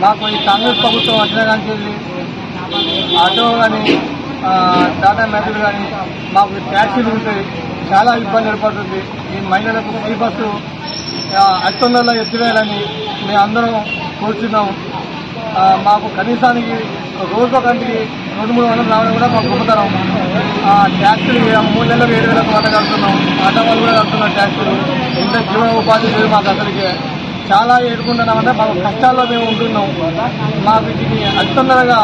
మాకు ఈ కాంగ్రెస్ ప్రభుత్వం వచ్చిన కానీ ఆటో కానీ టాటా మెటల్ కానీ మాకు ట్యాక్సీలు ఉంటాయి. చాలా ఇబ్బంది ఏర్పడుతుంది. ఈ మహిళలకు ఫ్రీ బస్సు ఆ, ఎత్తివేయాలని మేమందరం అందరం కూర్చున్నాం. మాకు కనీసానికి రోజు కంటికి రెండు మూడు వందలు రావడం కూడా మాకు గొప్పతనం. ఆ, ట్యాక్సీలు మూడు నెలలు ఏడు వేలకు వంద కడుతున్నాం. ఆటో వాళ్ళు కూడా కడుతున్నాం ట్యాక్సీలు. ఇంత జీవన ఉపాధి లేదు మాకు అసలుకే. చాలా ఏడుకుంటున్నామంటే మా కష్టాల్లో మేము ఉంటున్నాం. మా వీటిని అతి తొందరగా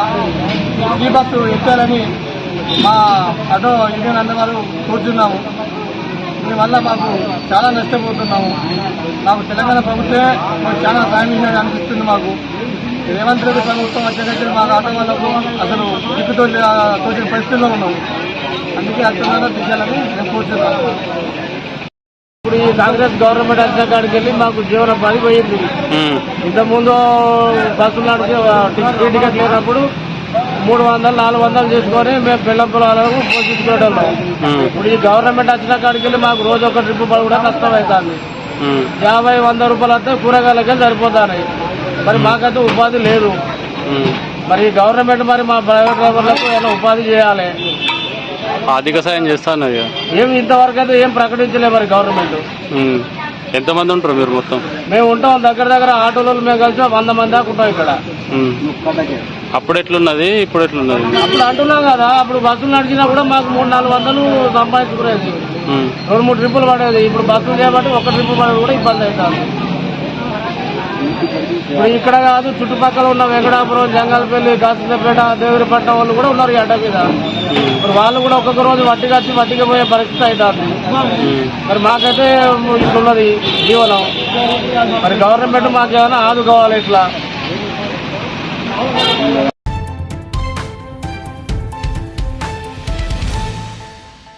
ఈ బస్సు ఎక్కాలని మా ఆటో యూనియన్ అన్నవారు కూర్చున్నాము. దీనివల్ల మాకు చాలా నష్టపోతున్నాము. మాకు తెలంగాణ ప్రభుత్వమే మాకు చాలా సాయం చేయాలని అనిపిస్తుంది మాకు. రేవంత్ రెడ్డి ప్రభుత్వం వచ్చేటట్టు మాకు ఆటో వాళ్ళకు అసలు దిక్కుతో తోచిన పరిస్థితుల్లో ఉన్నాము. అందుకే అత్యున్నత దిశాలని మేము కూర్చున్నాము ఈ కాంగ్రెస్ గవర్నమెంట్ వచ్చిన కాడికి వెళ్ళి మాకు జీవనోపాధి పోయింది. ఉమ్, ఇంతకుముందు బస్సులు నడిచి టికెట్ లేనప్పుడు మూడు వందలు నాలుగు వందలు చేసుకొని మేము పిల్ల పొలాలకు పోషించుకోవడం ఇప్పుడు ఈ గవర్నమెంట్ వచ్చిన కాడికి వెళ్ళి మాకు రోజు ఒక ట్రిప్ పడి కూడా కష్టం అవుతుంది ఉమ్. యాభై వంద రూపాయలు వస్తే కూరగాయలకే సరిపోతాయి మరి మాకైతే ఉపాధి లేదు. మరి గవర్నమెంట్ మరి మా ప్రైవేట్ డ్రైవర్లకు ఏమైనా ఉపాధి చేయాలి? ఆర్థిక సాయం చేస్తాను ఏమి ఇంతవరకు అయితే ఏం ప్రకటించలే మరి గవర్నమెంట్ ఎంతమంది ఉంటారు మీరు మొత్తం? మేము ఉంటాం దగ్గర దగ్గర ఆటోలో మేము కలిసి వంద మంది దాకా ఉంటాం ఇక్కడ. అప్పుడు ఎట్లున్నది? ఇప్పుడు ఎట్లున్నది? అప్పుడు అంటున్నాం కదా అప్పుడు బస్సులు నడిచినా కూడా మాకు మూడు నాలుగు వందలు సంపాదించుకునేది. రెండు మూడు ట్రిప్పులు పడేది. ఇప్పుడు బస్సులు చేయబట్టి ఒక ట్రిప్ పడేది కూడా ఇబ్బంది అవుతుంది. ఇప్పుడు ఇక్కడ కాదు చుట్టుపక్కల ఉన్న వెంకటాపురం జంగల్పల్లి దాసిపేట దేవరిపట్నం వాళ్ళు కూడా ఉన్నారు ఈ అడ్డ మీద. ఇప్పుడు వాళ్ళు కూడా ఒక్కొక్క రోజు వట్టి వచ్చి వట్టికి పోయే పరిస్థితి అవుతుంది మరి మాకైతే ఇట్లున్నది జీవనం. మరి గవర్నమెంట్ మాకేమైనా ఆదుకోవాలి ఇట్లా?